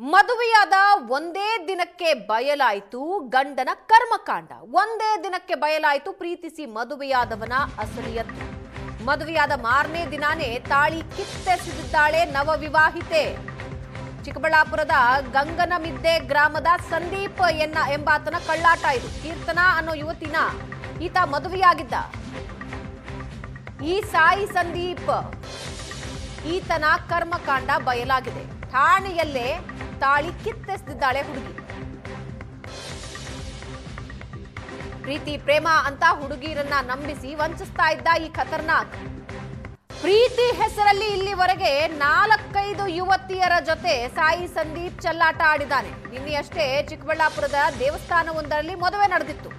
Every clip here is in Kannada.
ಮದುವೆಯಾದ ಒಂದೇ ದಿನಕ್ಕೆ ಬಯಲಾಯಿತು ಗಂಡನ ಕರ್ಮಕಾಂಡ. ಒಂದೇ ದಿನಕ್ಕೆ ಬಯಲಾಯಿತು ಪ್ರೀತಿಸಿ ಮದುವೆಯಾದವನ ಅಸಲಿಯತ್ತು ಮದುವೆಯಾದ ಮಾರನೇ ದಿನಾನೇ ತಾಳಿ ಕಿತ್ತೆಸೆದಿದ್ದಾಳೆ ನವವಿವಾಹಿತೆ. ಚಿಕ್ಕಬಳ್ಳಾಪುರದ ಗಂಗನಮಿದ್ದೆ ಗ್ರಾಮದ ಸಂದೀಪ್ ಎನ್ನ ಎಂಬಾತನ ಕಳ್ಳಾಟ ಇದು. ಕೀರ್ತನಾ ಅನ್ನೋ ಯುವತಿನ ಈತ ಮದುವೆಯಾಗಿದ್ದ. ಈ ಸಾಯಿ ಸಂದೀಪ್ ಈತನ ಕರ್ಮಕಾಂಡ ಬಯಲಾಗಿದೆ. ಠಾಣೆಯಲ್ಲೇ ತಾಳಿ ಕಿತ್ತೆಸೆದಿದ್ದಾಳೆ ಹುಡುಗಿ. ಪ್ರೀತಿ, ಪ್ರೇಮ ಅಂತ ಹುಡುಗಿರನ್ನ ನಂಬಿಸಿ ವಂಚಿಸ್ತಾ ಇದ್ದ ಈ ಖತರ್ನಾಕ್. ಪ್ರೀತಿ ಹೆಸರಲ್ಲಿ ಇಲ್ಲಿವರೆಗೆ ನಾಲ್ಕೈದು ಯುವತಿಯರ ಜೊತೆ ಸಾಯಿ ಸಂದೀಪ್ ಚೆಲ್ಲಾಟ ಆಡಿದ್ದಾನೆ. ನಿನ್ನೆಯಷ್ಟೇ ಚಿಕ್ಕಬಳ್ಳಾಪುರದ ದೇವಸ್ಥಾನವೊಂದರಲ್ಲಿ ಮದುವೆ ನಡೆದಿತ್ತು.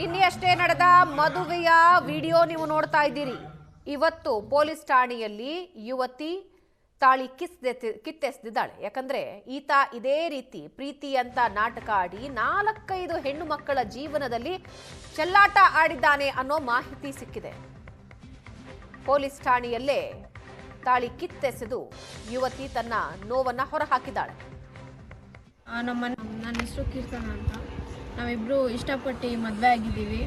ನಿನ್ನೆಯಷ್ಟೇ ನಡೆದ ಮದುವೆಯ ವಿಡಿಯೋ ನೀವು ನೋಡ್ತಾ ಇದ್ದೀರಿ. ಇವತ್ತು ಪೊಲೀಸ್ ಠಾಣೆಯಲ್ಲಿ ಯುವತಿ ತಾಳಿ ಕಿಸ್ದೆ ಕಿತ್ತೆಸ್ದಿದ್ದಾಳೆ. ಯಾಕಂದ್ರೆ ಈತ ಇದೇ ರೀತಿ ಪ್ರೀತಿ ಅಂತ ನಾಟಕ ಆಡಿ ನಾಲ್ಕೈದು ಹೆಣ್ಣು ಮಕ್ಕಳ ಜೀವನದಲ್ಲಿ ಚೆಲ್ಲಾಟ ಆಡಿದ್ದಾನೆ ಅನ್ನೋ ಮಾಹಿತಿ ಸಿಕ್ಕಿದೆ. ಪೊಲೀಸ್ ಠಾಣೆಯಲ್ಲೇ ತಾಳಿ ಕಿತ್ತೆಸೆದು ಯುವತಿ ತನ್ನ ನೋವನ್ನ ಹೊರಹಾಕಿದ್ದಾಳೆ. ನನ್ನ ಹೆಸರು ಕೀರ್ತನ ಅಂತ. ನಾವಿಬ್ಬರು ಇಷ್ಟಪಟ್ಟು ಮದುವೆ ಆಗಿದ್ದೀವಿ.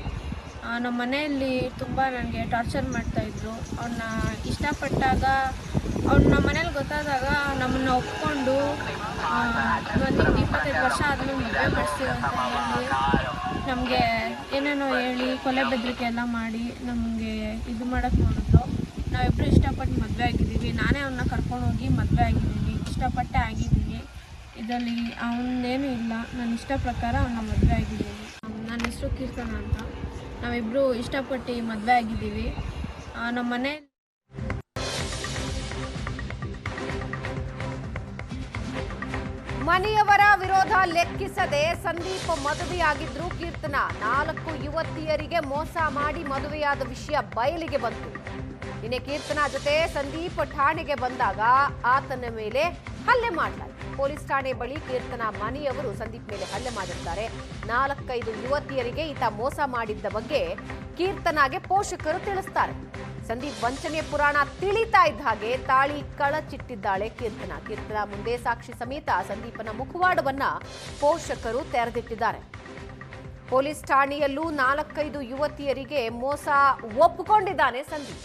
ನಮ್ಮ ಮನೆಯಲ್ಲಿ ತುಂಬ ನನಗೆ ಟಾರ್ಚರ್ ಮಾಡ್ತಾಯಿದ್ರು ಅವನ್ನ ಇಷ್ಟಪಟ್ಟಾಗ ಅವ್ನು ನಮ್ಮ ಮನೇಲಿ ಗೊತ್ತಾದಾಗ ನಮ್ಮನ್ನು ಒಪ್ಕೊಂಡು ಒಂದು ಇಪ್ಪತ್ತೈದು ವರ್ಷ ಆದಮೇಲೆ ಮದುವೆ ಮಾಡಿಸ್ತೀವಿ ನಮಗೆ ಏನೇನೋ ಹೇಳಿ, ಕೊಲೆ ಬೆದರಿಕೆ ಎಲ್ಲ ಮಾಡಿ ನಮಗೆ ಇದು ಮಾಡೋಕ್ಕೆ ನೋಡಿದ್ರು. ನಾವಿಬ್ಬರು ಇಷ್ಟಪಟ್ಟು ಮದುವೆ ಆಗಿದ್ದೀವಿ. ನಾನೇ ಅವನ್ನ ಕರ್ಕೊಂಡೋಗಿ ಮದುವೆ ಆಗಿದ್ದೀನಿ ಇಷ್ಟಪಟ್ಟೆ ಆಗಿದ್ದೀನಿ ಇದರಲ್ಲಿ ಅವನೇನು ಇಲ್ಲ. ನನ್ನ ಇಷ್ಟ ಪ್ರಕಾರ ಅವನ ಮದುವೆ ಆಗಿದ್ದೀನಿ. ನನ್ನ ಹೆಸರು ಕೀರ್ತನ ಅಂತ. ನಾವಿಬ್ಬರು ಇಷ್ಟಪಟ್ಟು ಮದುವೆ ಆಗಿದ್ದೀವಿ. ನಮ್ಮ ಮನೆ ಮನೆಯವರ ವಿರೋಧ ಲೆಕ್ಕಿಸದೆ ಸಂದೀಪ್ ಮದುವೆಯಾಗಿದ್ರು ಕೀರ್ತನ ನಾಲ್ಕು ಯುವತಿಯರಿಗೆ ಮೋಸ ಮಾಡಿ ಮದುವೆಯಾದ ವಿಷಯ ಬಯಲಿಗೆ ಬಂತು. ಇನ್ನೇ ಕೀರ್ತನ ಜೊತೆ ಸಂದೀಪ್ ಠಾಣೆಗೆ ಬಂದಾಗ ಆತನ ಮೇಲೆ ಹಲ್ಲೆ ಮಾಡಲಾಯಿತು. ಪೊಲೀಸ್ ಠಾಣೆ ಬಳಿ ಕೀರ್ತನ ಮನೆಯವರು ಸಂದೀಪ್ ಮೇಲೆ ಹಲ್ಲೆ ಮಾಡಿರ್ತಾರೆ ನಾಲ್ಕೈದು ಯುವತಿಯರಿಗೆ ಈತ ಮೋಸ ಮಾಡಿದ್ದ ಬಗ್ಗೆ ಕೀರ್ತನಾಗೆ ಪೋಷಕರು ತಿಳಿಸ್ತಾರೆ. ಸಂದೀಪ್ ವಂಚನೆ ಪುರಾಣ ತಿಳಿತಾ ಇದ್ದ ಹಾಗೆ ತಾಳಿ ಕಳಚಿಟ್ಟಿದ್ದಾಳೆ ಕೀರ್ತನ. ಕೀರ್ತನ ಮುಂದೆ ಸಾಕ್ಷಿ ಸಮೇತ ಸಂದೀಪನ ಮುಖವಾಡವನ್ನ ಪೋಷಕರು ತೆರೆದಿಟ್ಟಿದ್ದಾರೆ. ಪೊಲೀಸ್ ಠಾಣೆಯಲ್ಲೂ ನಾಲ್ಕೈದು ಯುವತಿಯರಿಗೆ ಮೋಸ ಒಪ್ಪಿಕೊಂಡಿದ್ದಾನೆ ಸಂದೀಪ್.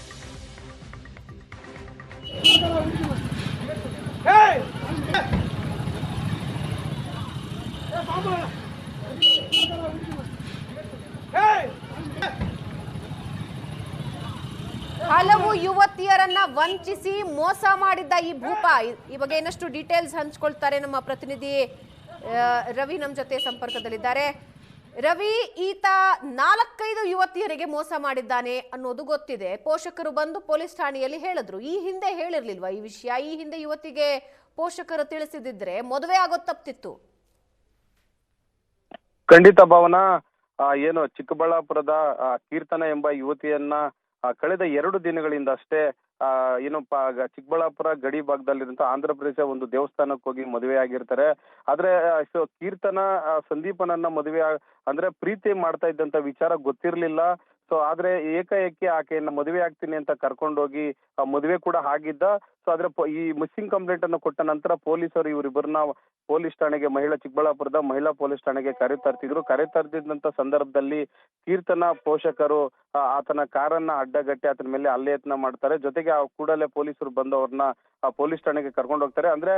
ಹಲವು ಯುವತಿಯರನ್ನ ವಂಚಿಸಿ ಮೋಸ ಮಾಡಿದ್ದ ಈ ಭೂಪ. ಈ- ಬಗ್ಗೆ ಇನ್ನಷ್ಟು ಡೀಟೇಲ್ಸ್ ಹಂಚ್ಕೊಳ್ತಾರೆ ನಮ್ಮ ಪ್ರತಿನಿಧಿ ರವಿ ನಮ್ಮ ಜೊತೆ ಸಂಪರ್ಕದಲ್ಲಿದ್ದಾರೆ. ರವಿ, ಈತ ನಾಲ್ಕೈದು ಯುವತಿಯರಿಗೆ ಮೋಸ ಮಾಡಿದ್ದಾನೆ ಅನ್ನೋದು ಗೊತ್ತಿದೆ. ಪೋಷಕರು ಬಂದು ಪೊಲೀಸ್ ಠಾಣೆಯಲ್ಲಿ ಹೇಳಿದ್ರು. ಈ ಹಿಂದೆ ಹೇಳಿರ್ಲಿಲ್ವಾ ಈ ವಿಷಯ? ಈ ಹಿಂದೆ ಯುವತಿಗೆ ಪೋಷಕರು ತಿಳಿಸಿದಿದ್ರೆ ಮದುವೆ ಆಗೋ ತಪ್ತಿತ್ತು. ಖಂಡಿತ ಭವನ ಏನು ಚಿಕ್ಕಬಳ್ಳಾಪುರದ ಕೀರ್ತನ ಎಂಬ ಯುವತಿಯನ್ನ ಕಳೆದ ಎರಡು ದಿನಗಳಿಂದ ಅಷ್ಟೇ ಏನಪ್ಪ ಚಿಕ್ಕಬಳ್ಳಾಪುರ ಗಡಿ ಭಾಗದಲ್ಲಿರುವಂತ ಆಂಧ್ರ ಪ್ರದೇಶ ಒಂದು ದೇವಸ್ಥಾನಕ್ಕೆ ಹೋಗಿ ಮದುವೆ ಆಗಿರ್ತಾರೆ. ಆದ್ರೆ ಕೀರ್ತನ ಸಂದೀಪನನ್ನ ಮದುವೆ ಅಂದ್ರೆ ಪ್ರೀತಿ ಮಾಡ್ತಾ ಇದ್ದಂತ ವಿಚಾರ ಗೊತ್ತಿರ್ಲಿಲ್ಲ. ಸೊ ಆದ್ರೆ ಏಕಾಏಕಿ ಆಕೆಯನ್ನ ಮದುವೆ ಆಗ್ತೀನಿ ಅಂತ ಕರ್ಕೊಂಡೋಗಿ ಮದುವೆ ಕೂಡ ಆಗಿದ್ದ. ಸೊ ಆದ್ರೆ ಈ ಮಿಸ್ಸಿಂಗ್ ಕಂಪ್ಲೇಂಟ್ ಅನ್ನು ಕೊಟ್ಟ ನಂತರ ಪೊಲೀಸರು ಇವರಿಬ್ಬರನ್ನ ಪೊಲೀಸ್ ಠಾಣೆಗೆ, ಮಹಿಳಾ ಚಿಕ್ಕಬಳ್ಳಾಪುರದ ಮಹಿಳಾ ಪೊಲೀಸ್ ಠಾಣೆಗೆ ಕರೆ ತರ್ತಿದ್ರು. ಕರೆ ತರ್ತಿದ್ದಂತ ಸಂದರ್ಭದಲ್ಲಿ ಕೀರ್ತನ ಪೋಷಕರು ಆತನ ಕಾರನ್ನ ಅಡ್ಡಗಟ್ಟಿ ಆತನ ಮೇಲೆ ಅಲ್ಲೇ ಯತ್ನ ಮಾಡ್ತಾರೆ. ಜೊತೆಗೆ ಆ ಕೂಡಲೇ ಪೊಲೀಸರು ಬಂದು ಅವ್ರನ್ನ ಪೊಲೀಸ್ ಠಾಣೆಗೆ ಕರ್ಕೊಂಡು ಹೋಗ್ತಾರೆ ಅಂದ್ರೆ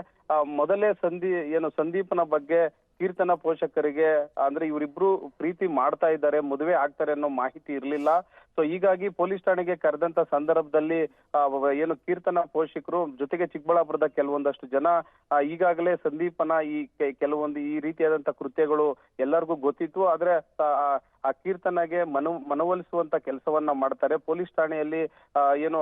ಮೊದಲೇ ಸಂದಿ, ಏನು ಸಂದೀಪನ ಬಗ್ಗೆ ಕೀರ್ತನ ಪೋಷಕರಿಗೆ ಅಂದ್ರೆ ಇವರಿಬ್ರು ಪ್ರೀತಿ ಮಾಡ್ತಾ ಇದ್ದಾರೆ ಮದುವೆ ಆಗ್ತಾರೆ ಅನ್ನೋ ಮಾಹಿತಿ ಇರ್ಲಿಲ್ಲ. ಸೊ ಹೀಗಾಗಿ ಪೊಲೀಸ್ ಠಾಣೆಗೆ ಕರೆದಂತ ಸಂದರ್ಭದಲ್ಲಿ ಏನು ಕೀರ್ತನ ಪೋಷಕರು ಜೊತೆಗೆ ಚಿಕ್ಕಬಳ್ಳಾಪುರದ ಕೆಲವೊಂದಷ್ಟು ಜನ ಈಗಾಗಲೇ ಸಂದೀಪನ ಈ ಕೆಲವೊಂದು ಈ ರೀತಿಯಾದಂತ ಕೃತ್ಯಗಳು ಎಲ್ಲರಿಗೂ ಗೊತ್ತಿತ್ತು. ಆದ್ರೆ ಆ, ಕೀರ್ತನಗೆ ಮನು ಮನವೊಲಿಸುವಂತ ಕೆಲಸವನ್ನ ಮಾಡ್ತಾರೆ. ಪೊಲೀಸ್ ಠಾಣೆಯಲ್ಲಿ ಏನು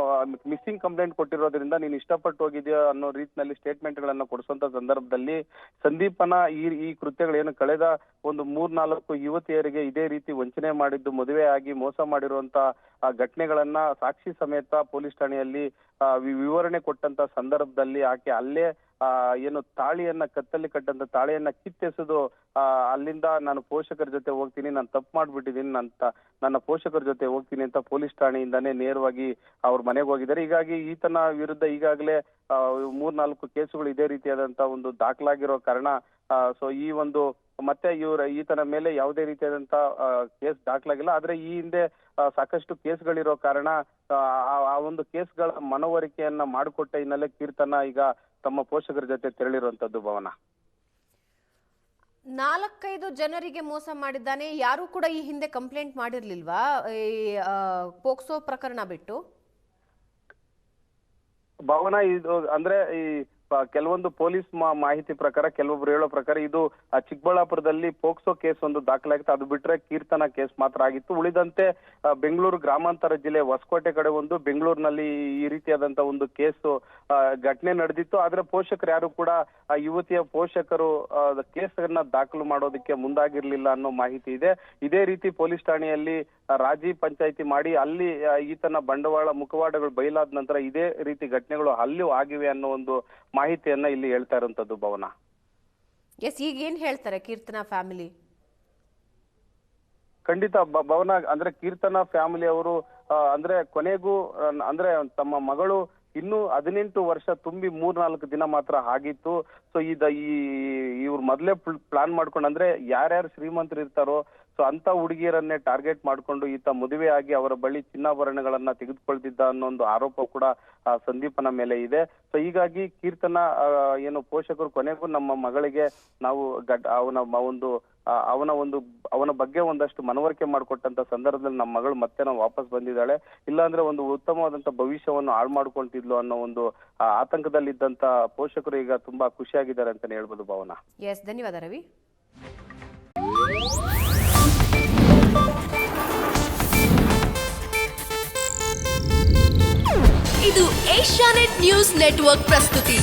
ಮಿಸ್ಸಿಂಗ್ ಕಂಪ್ಲೇಂಟ್ ಕೊಟ್ಟಿರೋದ್ರಿಂದ ನೀನು ಇಷ್ಟಪಟ್ಟು ಹೋಗಿದ್ಯಾ ಅನ್ನೋ ರೀತಿನಲ್ಲಿ ಸ್ಟೇಟ್ಮೆಂಟ್ ಗಳನ್ನ ಕೊಡಿಸುವಂತ ಸಂದರ್ಭದಲ್ಲಿ ಸಂದೀಪನ ಈ ಈ ಕೃತ್ಯಗಳೇನು ಕಳೆದ ಒಂದು ಮೂರ್ನಾಲ್ಕು ಯುವತಿಯರಿಗೆ ಇದೇ ರೀತಿ ವಂಚನೆ ಮಾಡಿದ್ದು ಮದುವೆ ಆಗಿ ಮೋಸ ಮಾಡಿರುವಂತ ಘಟನೆಗಳನ್ನ ಸಾಕ್ಷಿ ಸಮೇತ ಪೊಲೀಸ್ ಠಾಣೆಯಲ್ಲಿ ವಿವರಣೆ ಕೊಟ್ಟಂತ ಸಂದರ್ಭದಲ್ಲಿ ಆಕೆ ಅಲ್ಲೇ ಏನು ತಾಳಿಯನ್ನ, ಕತ್ತಲ್ಲಿ ಕಟ್ಟಂತ ತಾಳಿಯನ್ನ ಕಿತ್ತೆಸೆದು ಅಲ್ಲಿಂದ ನಾನು ಪೋಷಕರ ಜೊತೆ ಹೋಗ್ತೀನಿ, ನಾನು ತಪ್ಪು ಮಾಡ್ಬಿಟ್ಟಿದ್ದೀನಿ ನನ್ನ ತ- ನನ್ನ ಪೋಷಕರ ಜೊತೆ ಹೋಗ್ತೀನಿ ಅಂತ ಪೊಲೀಸ್ ಠಾಣೆಯಿಂದಾನೇ ನೇರವಾಗಿ ಅವ್ರ ಮನೆಗೆ ಹೋಗಿದ್ದಾರೆ. ಹೀಗಾಗಿ ಈತನ ವಿರುದ್ಧ ಈಗಾಗಲೇ ಮೂರ್ನಾಲ್ಕು ಕೇಸುಗಳು ಇದೇ ರೀತಿಯಾದಂತ ಒಂದು ದಾಖಲಾಗಿರೋ ಕಾರಣ ಸೊ ಈ ಒಂದು ಮತ್ತೆ ಇವರ ಈತನ ಮೇಲೆ ಯಾವುದೇ ರೀತಿಯಾದಂತ ಕೇಸ್ ದಾಖಲಾಗಿಲ್ಲ. ಆದ್ರೆ ಈ ಹಿಂದೆ ಸಾಕಷ್ಟು ಕೇಸ್ಗಳಿರೋ ಕಾರಣ ಆ, ಒಂದು ಕೇಸ್ಗಳ ಮನವರಿಕೆಯನ್ನ ಮಾಡಿಕೊಟ್ಟ ಹಿನ್ನೆಲೆ ಕೀರ್ತನ ಈಗ ತಮ್ಮ ಪೋಷಕರ ಜೊತೆ ತೆರಳಿರುವಂತದ್ದು ಭವನ. ನಾಲ್ಕೈದು ಜನರಿಗೆ ಮೋಸ ಮಾಡಿದ್ದಾನೆ. ಯಾರು ಕೂಡ ಈ ಹಿಂದೆ ಕಂಪ್ಲೇಂಟ್ ಮಾಡಿರ್ಲಿಲ್ವಾ? ಈ ಪೋಕ್ಸೋ ಪ್ರಕರಣ ಬಿಟ್ಟು? ಭವನ ಇದು ಅಂದ್ರೆ ಈ ಕೆಲವೊಂದು ಪೊಲೀಸ್ ಮಾಹಿತಿ ಪ್ರಕಾರ, ಕೆಲವೊಬ್ರು ಹೇಳೋ ಪ್ರಕಾರ ಇದು ಚಿಕ್ಕಬಳ್ಳಾಪುರದಲ್ಲಿ ಪೋಕ್ಸೋ ಕೇಸ್ ಒಂದು ದಾಖಲಾಗಿತ್ತು. ಅದು ಬಿಟ್ರೆ ಕೀರ್ತನ ಕೇಸ್ ಮಾತ್ರ ಆಗಿತ್ತು. ಉಳಿದಂತೆ ಬೆಂಗಳೂರು ಗ್ರಾಮಾಂತರ ಜಿಲ್ಲೆ ಹೊಸಕೋಟೆ ಕಡೆ ಒಂದು, ಬೆಂಗಳೂರಿನಲ್ಲಿ ಈ ರೀತಿಯಾದಂತ ಒಂದು ಕೇಸು ಘಟನೆ ನಡೆದಿತ್ತು. ಆದ್ರೆ ಪೋಷಕರು ಯಾರು ಕೂಡ ಯುವತಿಯ ಪೋಷಕರು ಕೇಸನ್ನ ದಾಖಲು ಮಾಡೋದಕ್ಕೆ ಮುಂದಾಗಿರ್ಲಿಲ್ಲ ಅನ್ನೋ ಮಾಹಿತಿ ಇದೆ. ಇದೇ ರೀತಿ ಪೊಲೀಸ್ ಠಾಣೆಯಲ್ಲಿ ರಾಜಿ ಪಂಚಾಯಿತಿ ಮಾಡಿ, ಅಲ್ಲಿ ಈತನ ಬಂಡವಾಳ ಮುಖವಾಡಗಳು ಬಯಲಾದ ನಂತರ ಇದೇ ರೀತಿ ಘಟನೆಗಳು ಅಲ್ಲೂ ಆಗಿವೆ ಅನ್ನೋ ಒಂದು ಮಾಹಿತಿಯನ್ನ ಇಲ್ಲಿ ಹೇಳ್ತಾ ಇರುವಂತದ್ದು ಭವನ. ಎಸ್ ಈಗ ಏನ್ ಹೇಳ್ತಾರೆ ಕೀರ್ತನಾ ಫ್ಯಾಮಿಲಿ ಖಂಡಿತ ಭವನ ಅಂದ್ರೆ ಕೀರ್ತನ ಫ್ಯಾಮಿಲಿ ಅವರು ಅಂದ್ರೆ ಕೊನೆಗೂ ಅಂದ್ರೆ ತಮ್ಮ ಮಗಳು ಇನ್ನು ಹದಿನೆಂಟು ವರ್ಷ ತುಂಬಿ ಮೂರ್ನಾಲ್ಕು ದಿನ ಮಾತ್ರ ಆಗಿತ್ತು. ಸೊ ಇದ ಈ, ಇವ್ರು ಮೊದಲೇ ಪ್ಲಾನ್ ಮಾಡ್ಕೊಂಡು ಅಂದ್ರೆ ಯಾರ್ಯಾರು ಶ್ರೀಮಂತರು ಇರ್ತಾರೋ ಸೊ ಅಂತ ಹುಡುಗಿಯರನ್ನೇ ಟಾರ್ಗೆಟ್ ಮಾಡ್ಕೊಂಡು ಈತ ಮದುವೆ ಆಗಿ ಅವರ ಬಳಿ ಚಿನ್ನಾಭರಣಗಳನ್ನ ತೆಗೆದುಕೊಳ್ತಿದ್ದ ಅನ್ನೋ ಒಂದು ಆರೋಪ ಕೂಡ ಸಂದೀಪನ ಮೇಲೆ ಇದೆ. ಸೊ ಹೀಗಾಗಿ ಕೀರ್ತನ ಏನು ಪೋಷಕರು ಕೊನೆಗೂ ನಮ್ಮ ಮಗಳಿಗೆ ನಾವು ಗಡ್, ಅವನ ಒಂದು ಅವನ ಒಂದು ಅವನ ಬಗ್ಗೆ ಒಂದಷ್ಟು ಮನವರಿಕೆ ಮಾಡಿಕೊಟ್ಟಂತ ಸಂದರ್ಭದಲ್ಲಿ ನಮ್ಮ ಮಗಳು ಮತ್ತೆ ನಾವು ವಾಪಸ್ ಬಂದಿದ್ದಾಳೆ. ಇಲ್ಲಾಂದ್ರೆ ಒಂದು ಉತ್ತಮವಾದಂತ ಭವಿಷ್ಯವನ್ನು ಹಾಳು ಮಾಡ್ಕೊಳ್ತಿದ್ಲು ಅನ್ನೋ ಒಂದು ಆತಂಕದಲ್ಲಿ ಆತಂಕದಲ್ಲಿದ್ದಂತ ಪೋಷಕರು ಈಗ ತುಂಬಾ ಖುಷಿಯಾಗಿದ್ದಾರೆ ಅಂತಾನೆ ಹೇಳ್ಬೋದು ಭಾವನಾ. ಎಸ್ ಧನ್ಯವಾದ ರವಿ. ಇದು ಏಷ್ಯಾನೆಟ್ ನ್ಯೂಸ್ ನೆಟ್ವರ್ಕ್ ಪ್ರಸ್ತುತಿ.